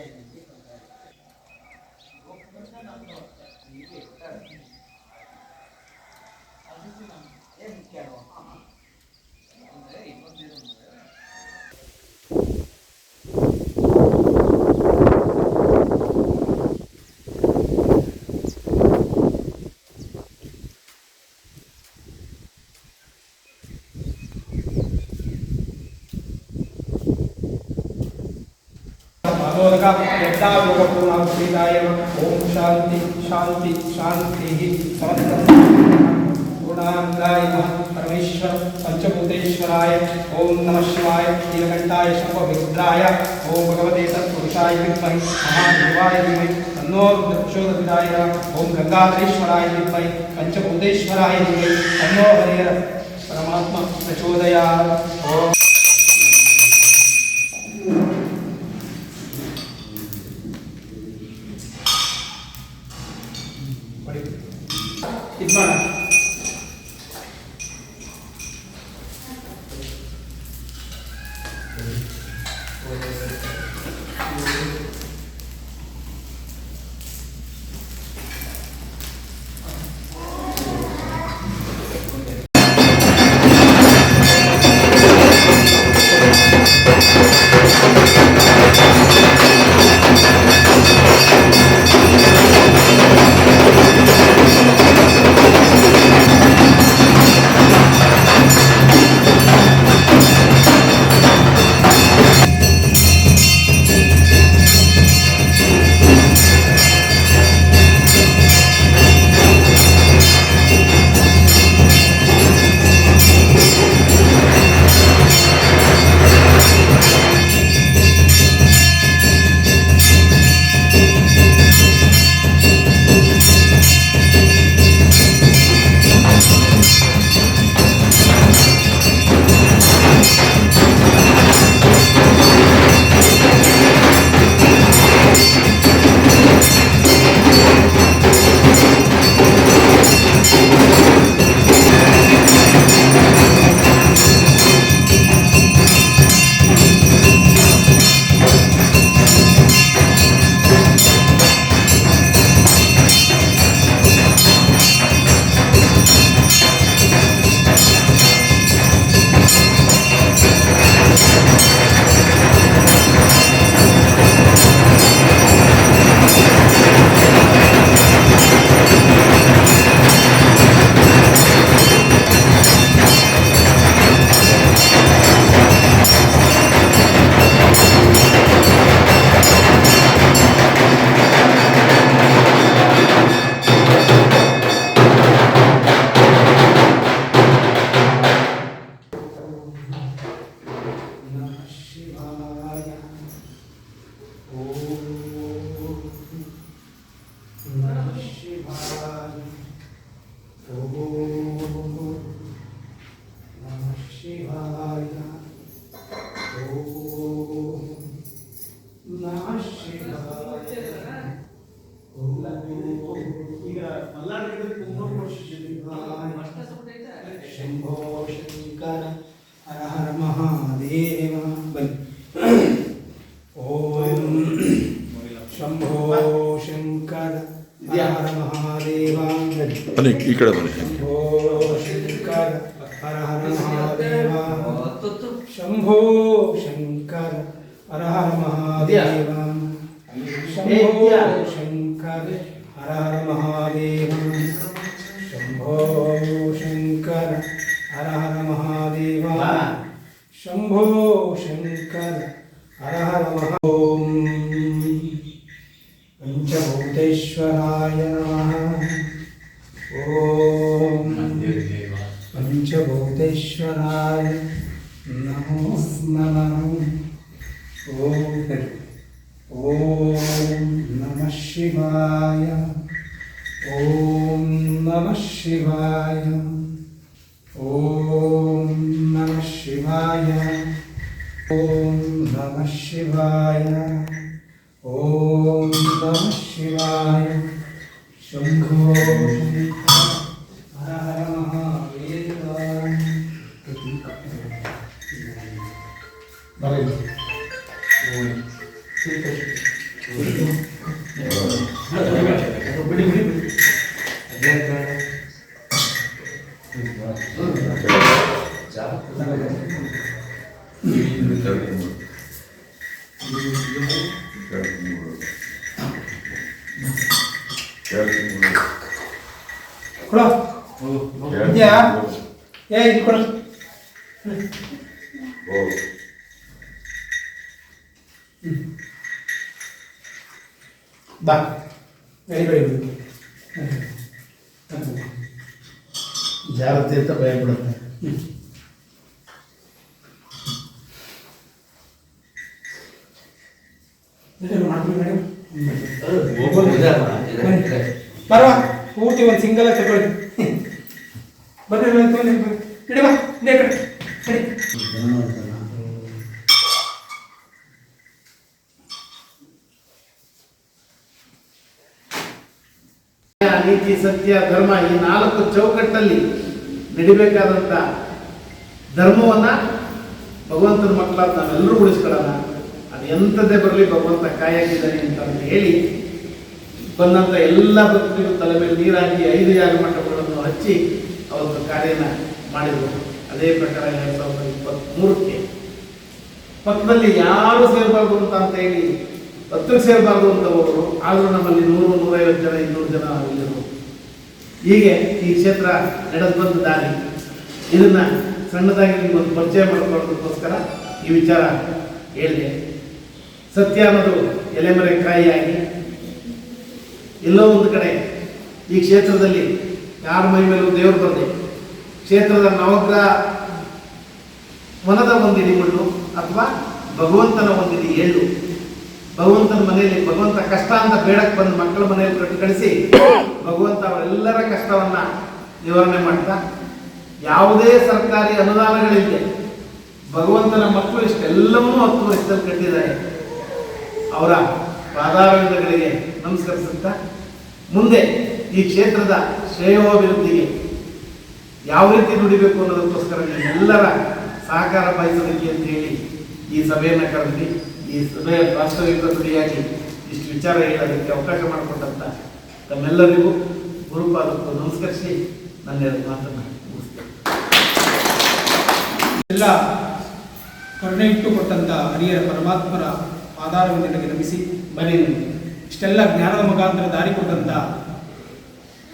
在你这个，我不是在那你。अघोरक यज्ञायोगपूर्णावृताय ओम शांति शांति शांति समस्त पूर्णांगाय परमेश्वर, पंचभूतेश्वराय। ओम नमः शिवाय। नीलकंठाय शंभविद्राय ओम भगवते तत्पुरुषाय विद्महे। महादेवाय धीमहि तन्नो प्रचोदयाय ओम गंगाधरेश्वराय विद्महे। पंचभूतेश्वराय धीमहि तन्नो हरेर परमात्मा प्रचोदयात्। Amém. ಬನ್ನಿ ಬನ್ನಿ ಈ ಕಡೆ ಬನ್ನಿ ಶಂಭೋ ಶಂಕರ ಹರ ಹರ ಮಹಾದೇವ ಶಂಭೋ ಶಂಕರ ಹರ ಹರ ಮಹಾದೇವ ಶಂಭೋ ಶಂಕರ ಹರ ಹರ ಮಹಾದೇವ ಶಂಭೋ Namah Shivaya. Om Namah Shivaya. Om Namah Shivaya. Om Namah Shivaya. Om Namah Shivaya. Shambho Hara Mahavira. Valeu. Muito. ಕೊಡ. ಇದೆಯಾ? ಏ ಇದು ಕೊಡ. ಬಾ. ವೆರಿ ವೆರಿ ಗುಡ್ ಜಾರತ್ತೆ ಅಂತ ಭಯ ಬಿಡುತ್ತೆ ಮಾಡ್ಬಿಡಿ ಮೇಡಮ್. ಬರುವ ಪೂರ್ತಿ ಒಂದು ಸಿಂಗಲ್ ಆಗಿ ತಗೊಳ್ಳಿ. ನೀತಿ, ಸತ್ಯ, ಧರ್ಮ ಈ ನಾಲ್ಕು ಚೌಕಟ್ಟಲ್ಲಿ ನಡಿಬೇಕಾದಂಥ ಧರ್ಮವನ್ನ ಭಗವಂತನ ಮಕ್ಕಳಾದ ನಾವೆಲ್ಲರೂ ಉಳಿಸ್ಕೊಳ್ಳೋಣ. ಅದು ಎಂಥದ್ದೇ ಬರಲಿ ಭಗವಂತ ಕಾಯಾಗಿದ್ದಾನೆ ಅಂತ ಹೇಳಿ ಬಂದಂಥ ಎಲ್ಲ ಭಕ್ತರಿಗೂ ತಲೆ ಮೇಲೆ ನೀರಾಗಿ ಐದು ಯಾಗ ಮಂಟಪಗಳನ್ನು ಹಚ್ಚಿ ಅವತ್ತು ಕಾರ್ಯನ ಮಾಡಿದರು. ಅದೇ ಪ್ರಕಾರ ಎರಡು ಸಾವಿರದ ಇಪ್ಪತ್ತ್ಮೂರಕ್ಕೆ ಪಕ್ಕದಲ್ಲಿ ಯಾರು ಸೇರಬಾರ್ದು ಅಂತ ಅಂತ ಹೇಳಿ ಹತ್ತಿರ ಸೇರಬಾರ್ದು ಅಂತವರು ಆದರೂ ನಮ್ಮಲ್ಲಿ ನೂರು, ನೂರೈವತ್ತು ಜನ, ಇನ್ನೂರು ಜನ ಇಲ್ಲಿರು ಹೀಗೆ ಈ ಕ್ಷೇತ್ರ ನಡೆದು ಬಂದ ದಾರಿ. ಇದನ್ನ ಸಣ್ಣದಾಗಿ ನಿಮ್ಮೊಂದು ಪರಿಚಯ ಮಾಡಿಕೊಳ್ಳೋದಕ್ಕೋಸ್ಕರ ಈ ವಿಚಾರ ಹೇಳಿದೆ. ಸತ್ಯ ಅನ್ನೋದು ಎಲೆಮರೆ ಕಾಯಿಯಾಗಿ ಎಲ್ಲೋ ಒಂದು ಕಡೆ ಈ ಕ್ಷೇತ್ರದಲ್ಲಿ ಯಾರ ಮೈ ಮೇಲೂ ದೇವರು ಬರದೆ ಕ್ಷೇತ್ರದ ನವಗ್ರಹ ಮನದ ಒಂದಿಡಿ ಮಣ್ಣು ಅಥವಾ ಭಗವಂತನ ಒಂದಿಡಿ ಏಳು. ಭಗವಂತನ ಮನೆಯಲ್ಲಿ ಭಗವಂತ ಕಷ್ಟ ಅಂತ ಬೇಡಕ್ಕೆ ಬಂದು ಮಕ್ಕಳ ಮನೆಯಲ್ಲಿ ಕಳಿಸಿ ಭಗವಂತ ಅವರೆಲ್ಲರ ಕಷ್ಟವನ್ನ ನಿವಾರಣೆ ಮಾಡ್ತಾ ಯಾವುದೇ ಸರ್ಕಾರಿ ಅನುದಾನಗಳಿದೆ ಭಗವಂತನ ಮಕ್ಕಳು ಇಷ್ಟೆಲ್ಲವನ್ನೂ ಹತ್ತು ವರ್ಷದಲ್ಲಿ ಕಟ್ಟಿದ್ದಾರೆ. ಅವರ ಪಾದಾರವಿಂದಗಳಿಗೆ ನಮಸ್ಕರಿಸುತ್ತಾ, ಮುಂದೆ ಈ ಕ್ಷೇತ್ರದ ಶ್ರೇಯೋಭಿವೃದ್ಧಿಗೆ ಯಾವ ರೀತಿ ದುಡಿಬೇಕು ಅನ್ನೋದಕ್ಕೋಸ್ಕರ ನಿಮ್ಮೆಲ್ಲರ ಸಹಕಾರ ಬಯಸೋದಕ್ಕೆ ಅಂತ ಹೇಳಿ ಈ ಸಭೆಯನ್ನು ಕರೆದಿ ಈ ಸಭೆಯ ವಾಸ್ತವಿಕ ಸರಿಯಾಗಿ ಇಷ್ಟು ವಿಚಾರ ಹೇಳೋದಕ್ಕೆ ಅವಕಾಶ ಮಾಡಿಕೊಟ್ಟಂತ ತಮ್ಮೆಲ್ಲರಿಗೂ ಗುರುಪಾದಕ್ಕೂ ನಮಸ್ಕರಿಸಿ ನನ್ನ ಮಾತನ್ನು ಮುಗಿಸ್ತೇನೆ. ಎಲ್ಲ ಕರುಣೆ ಇಟ್ಟು ಕೊಟ್ಟಂತ ಹರಿಯರ ಪರಮಾತ್ಮರ ಆಧಾರವನ್ನು ನಮಿಸಿ ಬನ್ನಿ ಇಷ್ಟೆಲ್ಲ ಜ್ಞಾನದ ಮುಖಾಂತರ ದಾರಿ ಕೊಟ್ಟಂತ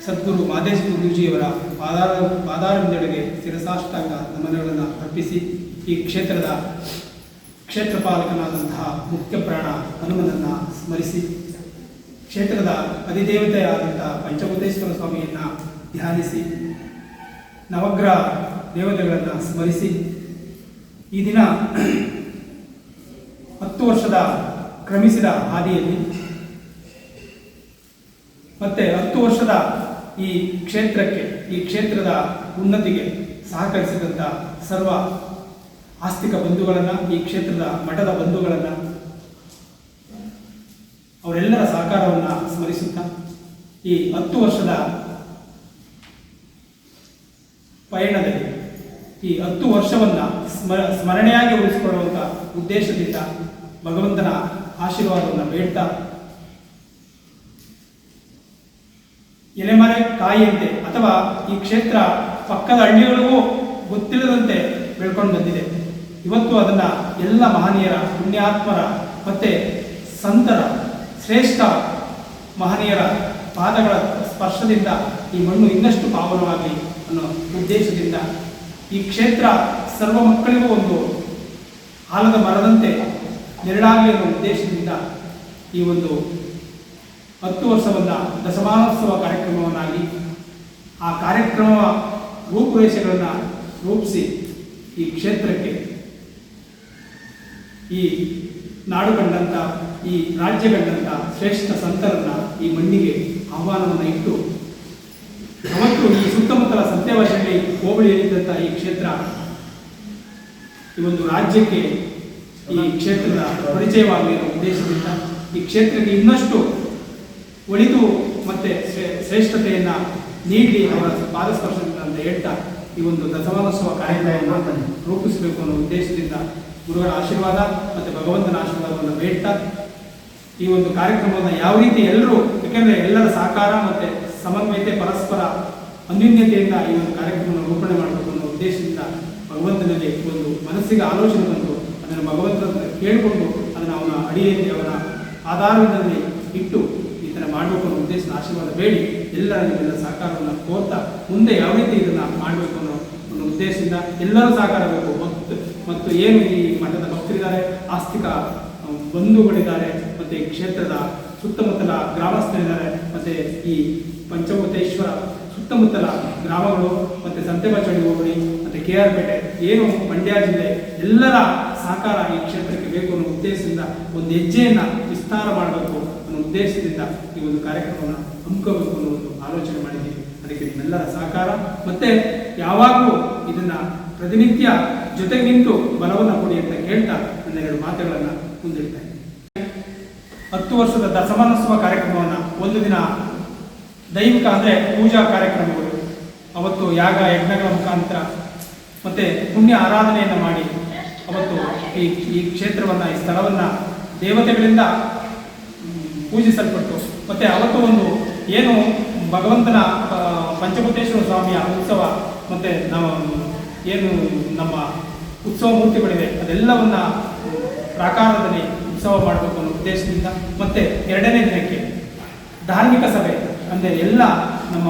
ಸದ್ಗುರು ಮಾದೇಶ ಗುರೂಜಿಯವರ ಪಾದಾರ ಪಾದಾರವಿಂದಗಳಿಗೆ ಶಿರಸಾಷ್ಟಾಂಗ ನಮನಗಳನ್ನು ಅರ್ಪಿಸಿ ಈ ಕ್ಷೇತ್ರದ ಕ್ಷೇತ್ರಪಾಲಕನಾದಂತಹ ಮುಖ್ಯ ಪ್ರಾಣ ಹನುಮನನ್ನು ಸ್ಮರಿಸಿ ಕ್ಷೇತ್ರದ ಅಧಿದೇವತೆಯಾದಂತಹ ಪಂಚಭೂತೇಶ್ವರ ಸ್ವಾಮಿಯನ್ನು ಧ್ಯಾನಿಸಿ ನವಗ್ರಹ ದೇವತೆಗಳನ್ನು ಸ್ಮರಿಸಿ ಈ ದಿನ ಹತ್ತು ವರ್ಷದ ಕ್ರಮಿಸಿದ ಹಾದಿಯಲ್ಲಿ. ಮತ್ತೆ ಹತ್ತು ವರ್ಷದ ಈ ಕ್ಷೇತ್ರಕ್ಕೆ, ಈ ಕ್ಷೇತ್ರದ ಉನ್ನತಿಗೆ ಸಹಕರಿಸಿದಂಥ ಸರ್ವ ಆಸ್ತಿಕ ಬಂಧುಗಳನ್ನು, ಈ ಕ್ಷೇತ್ರದ ಮಠದ ಬಂಧುಗಳನ್ನು ಅವರೆಲ್ಲರ ಸಹಕಾರವನ್ನು ಸ್ಮರಿಸುತ್ತಾ, ಈ ಹತ್ತು ವರ್ಷದ ಪಯಣದಲ್ಲಿ ಈ ಹತ್ತು ವರ್ಷವನ್ನು ಸ್ಮರ ಸ್ಮರಣೆಯಾಗಿ ಉಳಿಸಿಕೊಳ್ಳುವಂಥ ಉದ್ದೇಶದಿಂದ ಭಗವಂತನ ಆಶೀರ್ವಾದವನ್ನು ಬೇಡ್ತಾ. ಎಲೆಮರೆ ಕಾಯಿಯಂತೆ ಅಥವಾ ಈ ಕ್ಷೇತ್ರ ಪಕ್ಕದ ಹಳ್ಳಿಗಳಿಗೂ ಗೊತ್ತಿಲ್ಲದಂತೆ ಬೆಳ್ಕೊಂಡು ಬಂದಿದೆ. ಇವತ್ತು ಅದನ್ನ ಎಲ್ಲ ಮಹನೀಯರ ಪುಣ್ಯಾತ್ಮರ ಮತ್ತೆ ಸಂತರ ಶ್ರೇಷ್ಠ ಮಹನೀಯರ ಪಾದಗಳ ಸ್ಪರ್ಶದಿಂದ ಈ ಮಣ್ಣು ಇನ್ನಷ್ಟು ಪಾವನವಾಗಲಿ ಅನ್ನೋ ಉದ್ದೇಶದಿಂದ ಈ ಕ್ಷೇತ್ರ ಸರ್ವ ಮಕ್ಕಳಿಗೂ ಒಂದು ಆಲದ ಮರದಂತೆ ನೆರಳಾಗಲಿ ಅನ್ನೋ ಉದ್ದೇಶದಿಂದ ಈ ಒಂದು ಹತ್ತು ವರ್ಷವನ್ನು ದಶಮಾನೋತ್ಸವ ಕಾರ್ಯಕ್ರಮವನ್ನಾಗಿ ಆ ಕಾರ್ಯಕ್ರಮ ರೂಪುರೇಷೆಗಳನ್ನು ರೂಪಿಸಿ ಈ ಕ್ಷೇತ್ರಕ್ಕೆ ಈ ನಾಡು ಕಂಡಂಥ ಈ ರಾಜ್ಯ ಕಂಡಂಥ ಶ್ರೇಷ್ಠ ಸಂತರನ್ನ ಈ ಮಣ್ಣಿಗೆ ಆಹ್ವಾನವನ್ನು ಇಟ್ಟು ಅವತ್ತು ಈ ಸುತ್ತಮುತ್ತಲ ಸತ್ಯವಶಲ್ಲಿ ಹೋಬಳಿಯಲ್ಲಿದ್ದಂಥ ಈ ಕ್ಷೇತ್ರ ಈ ಒಂದು ರಾಜ್ಯಕ್ಕೆ ಈ ಕ್ಷೇತ್ರದ ಪರಿಚಯವಾಗಲಿ ಅನ್ನೋ ಉದ್ದೇಶದಿಂದ ಈ ಕ್ಷೇತ್ರಕ್ಕೆ ಇನ್ನಷ್ಟು ಒಳಿತು ಮತ್ತೆ ಶ್ರೇಷ್ಠತೆಯನ್ನು ನೀಡಿ ಅವರ ಪಾದಸ್ಪರ್ಶದಿಂದ ಅಂತ ಹೇಳ್ತಾ ಈ ಒಂದು ದಸಮಾನೋತ್ಸವ ಕಾರ್ಯಕ್ರಮವನ್ನು ರೂಪಿಸಬೇಕು ಅನ್ನೋ ಉದ್ದೇಶದಿಂದ ಗುರುಗಳ ಆಶೀರ್ವಾದ ಮತ್ತೆ ಭಗವಂತನ ಆಶೀರ್ವಾದವನ್ನು ಬೇಡ್ತಾ ಈ ಒಂದು ಕಾರ್ಯಕ್ರಮವನ್ನು ಯಾವ ರೀತಿ ಎಲ್ಲರೂ, ಯಾಕೆಂದ್ರೆ ಎಲ್ಲರ ಸಹಕಾರ ಮತ್ತೆ ಸಮನ್ವಯತೆ ಪರಸ್ಪರ ಅನ್ಯೂನ್ಯತೆಯಿಂದ ಈ ಒಂದು ಕಾರ್ಯಕ್ರಮವನ್ನು ರೂಪಣೆ ಮಾಡಬೇಕು ಅನ್ನೋ ಉದ್ದೇಶದಿಂದ ಭಗವಂತನಲ್ಲಿ ಒಂದು ಮನಸ್ಸಿಗೆ ಆಲೋಚನೆ ಬಂತು ಅದನ್ನು ಭಗವಂತ ಕೇಳಿಕೊಂಡು ಅದನ್ನು ಅವನ ಅಡಿಯಲ್ಲಿ ಅವನ ಆಧಾರದಲ್ಲಿ ಇಟ್ಟು ಈ ಥರ ಮಾಡಬೇಕು ಅನ್ನೋ ಉದ್ದೇಶ ಆಶೀರ್ವಾದ ಬೇಡಿ. ಎಲ್ಲರ ನಿಮ್ಮೆಲ್ಲ ಸಹಕಾರವನ್ನು ಕೋರ್ತಾ ಮುಂದೆ ಯಾವ ರೀತಿ ಇದನ್ನು ಮಾಡಬೇಕು ಅನ್ನೋ ಒಂದು ಉದ್ದೇಶದಿಂದ ಎಲ್ಲರೂ ಸಹಕಾರ ಬೇಕು. ಮತ್ತು ಮತ್ತು ಏನು ಈ ಮಠದ ಭಕ್ತರಿದ್ದಾರೆ? ಆಸ್ತಿಕ ಬಂಧುಗಳಿದ್ದಾರೆ, ಮತ್ತು ಕ್ಷೇತ್ರದ ಸುತ್ತಮುತ್ತಲ ಗ್ರಾಮಸ್ಥರಿದ್ದಾರೆ, ಮತ್ತು ಈ ಪಂಚಭೂತೇಶ್ವರ ಸುತ್ತಮುತ್ತಲ ಗ್ರಾಮಗಳು ಮತ್ತು ಸಂತೆಬಾಚಳ್ಳಿ ಹೋಬಳಿ ಮತ್ತು ಕೆ ಆರ್ ಪೇಟೆ, ಏನು ಮಂಡ್ಯ ಜಿಲ್ಲೆ, ಎಲ್ಲರ ಸಹಕಾರ ಈ ಕ್ಷೇತ್ರಕ್ಕೆ ಬೇಕು ಅನ್ನೋ ಉದ್ದೇಶದಿಂದ ಒಂದು ಹೆಜ್ಜೆಯನ್ನು ವಿಸ್ತಾರ ಮಾಡಬೇಕು ಅನ್ನೋ ಉದ್ದೇಶದಿಂದ ಈ ಒಂದು ಕಾರ್ಯಕ್ರಮವನ್ನು ಹಮ್ಮಿಕೋಬೇಕು ಅನ್ನೋ ಒಂದು ಆಲೋಚನೆ ಮಾಡಿದ್ದೀವಿ. ಅದಕ್ಕೆ ನಿಮ್ಮೆಲ್ಲರ ಸಹಕಾರ ಮತ್ತೆ ಯಾವಾಗಲೂ ಇದನ್ನ ಪ್ರತಿನಿತ್ಯ ಜೊತೆಗೆ ನಿಂತು ಬಲವನ್ನು ಕೊಡಿ ಅಂತ ಕೇಳ್ತಾ ಒಂದೆರಡು ಮಾತುಗಳನ್ನು ಮುಂದಿಡ್ತಾ ಹತ್ತು ವರ್ಷದ ದಸಮಾನೋತ್ಸವ ಕಾರ್ಯಕ್ರಮವನ್ನು ಒಂದು ದಿನ ದೈವಿಕ ಅಂದರೆ ಪೂಜಾ ಕಾರ್ಯಕ್ರಮಗಳು. ಅವತ್ತು ಯಾಗ ಯಜ್ಞಗಳ ಮುಖಾಂತರ ಮತ್ತು ಪುಣ್ಯ ಆರಾಧನೆಯನ್ನು ಮಾಡಿ ಅವತ್ತು ಈ ಈ ಕ್ಷೇತ್ರವನ್ನು, ಈ ಸ್ಥಳವನ್ನು ದೇವತೆಗಳಿಂದ ಪೂಜಿಸಲ್ಪಟ್ಟು ಮತ್ತು ಅವತ್ತು ಒಂದು ಏನು ಭಗವಂತನ ಪಂಚಭೂತೇಶ್ವರ ಸ್ವಾಮಿಯ ಉತ್ಸವ ಮತ್ತು ನಾವು ಏನು ನಮ್ಮ ಉತ್ಸವ ಮೂರ್ತಿಗಳಿವೆ, ಅದೆಲ್ಲವನ್ನು ಪ್ರಾಕಾರದಲ್ಲಿ ಉತ್ಸವ ಮಾಡಬೇಕು ಅನ್ನೋ ಉದ್ದೇಶದಿಂದ ಮತ್ತು ಎರಡನೇ ದಿನಕ್ಕೆ ಧಾರ್ಮಿಕ ಸಭೆ. ಅಂದರೆ ಎಲ್ಲ ನಮ್ಮ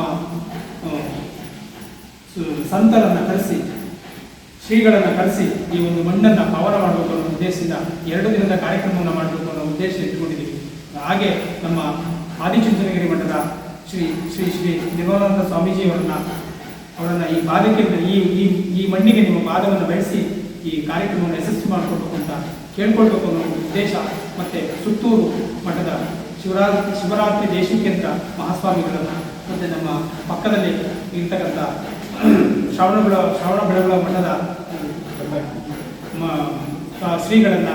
ಸಂತರನ್ನು ಕರೆಸಿ, ಶ್ರೀಗಳನ್ನು ಕರೆಸಿ ಈ ಒಂದು ಮಣ್ಣನ್ನು ಪಾವನ ಮಾಡಬೇಕು ಅನ್ನೋ ಉದ್ದೇಶದಿಂದ ಎರಡು ದಿನದ ಕಾರ್ಯಕ್ರಮವನ್ನು ಮಾಡಬೇಕು ಅನ್ನೋ ಉದ್ದೇಶ ಇಟ್ಟುಕೊಂಡಿದ್ದೀವಿ. ಹಾಗೆ ನಮ್ಮ ಆದಿಚುಂಚನಗಿರಿ ಮಠದ ಶ್ರೀ ಶ್ರೀ ಶ್ರೀ ನಿರ್ಮಲಾನಂದ ಸ್ವಾಮೀಜಿಯವರನ್ನ, ಅವರನ್ನು ಈ ಪಾದಕ್ಕೆ ಈ ಈ ಈ ಮಣ್ಣಿಗೆ ನಿಮ್ಮ ಪಾದವನ್ನು ಬಯಸಿ ಈ ಕಾರ್ಯಕ್ರಮವನ್ನು ಯಶಸ್ವಿ ಮಾಡಿಕೊಡ್ಬೇಕು ಅಂತ ಕೇಳ್ಕೊಳ್ಬೇಕು ಅನ್ನೋ ಉದ್ದೇಶ ಮತ್ತು ಸುತ್ತೂರು ಮಠದ ಶಿವರಾ ಶಿವರಾತ್ರಿ ದೇಶಕ್ಕಿಂತ ಮಹಾಸ್ವಾಮಿಗಳನ್ನು ಮತ್ತು ನಮ್ಮ ಪಕ್ಕದಲ್ಲಿ ಇರ್ತಕ್ಕಂಥ ಶ್ರವಣಬೆಳ ಶ್ರವಣ ಬೆಳಗುಳ ಮಠದ ಶ್ರೀಗಳನ್ನು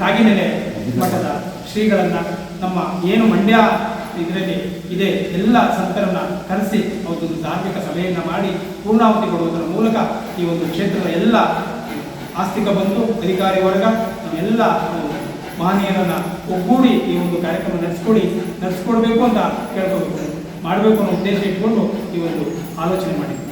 ರಾಗಿನೆಲೆ ಮಠದ ಶ್ರೀಗಳನ್ನು ನಮ್ಮ ಏನು ಮಂಡ್ಯ ಇದರಲ್ಲಿ ಇದೆ ಎಲ್ಲ ಸಂತರನ್ನ ಕರೆಸಿ ಅವತ್ತೊಂದು ಧಾರ್ಮಿಕ ಸಭೆಯನ್ನು ಮಾಡಿ ಪೂರ್ಣಾವತಿ ಕೊಡುವುದರ ಮೂಲಕ ಈ ಒಂದು ಕ್ಷೇತ್ರದ ಎಲ್ಲ ಆಸ್ತಿಕ ಬಂಧು ಅಧಿಕಾರಿ ವರ್ಗ ನಾವೆಲ್ಲ ಮಹನೀಯರನ್ನ ಒಗ್ಗೂಡಿ ಈ ಒಂದು ಕಾರ್ಯಕ್ರಮ ನಡೆಸ್ಕೊಡಿ, ನಡೆಸ್ಕೊಡ್ಬೇಕು ಅಂತ ಕೇಳ್ಕೋಬೇಕು ಮಾಡಬೇಕು ಅನ್ನೋ ಉದ್ದೇಶ ಇಟ್ಕೊಂಡು ಈ ಒಂದು ಆಲೋಚನೆ ಮಾಡಿದ್ವಿ.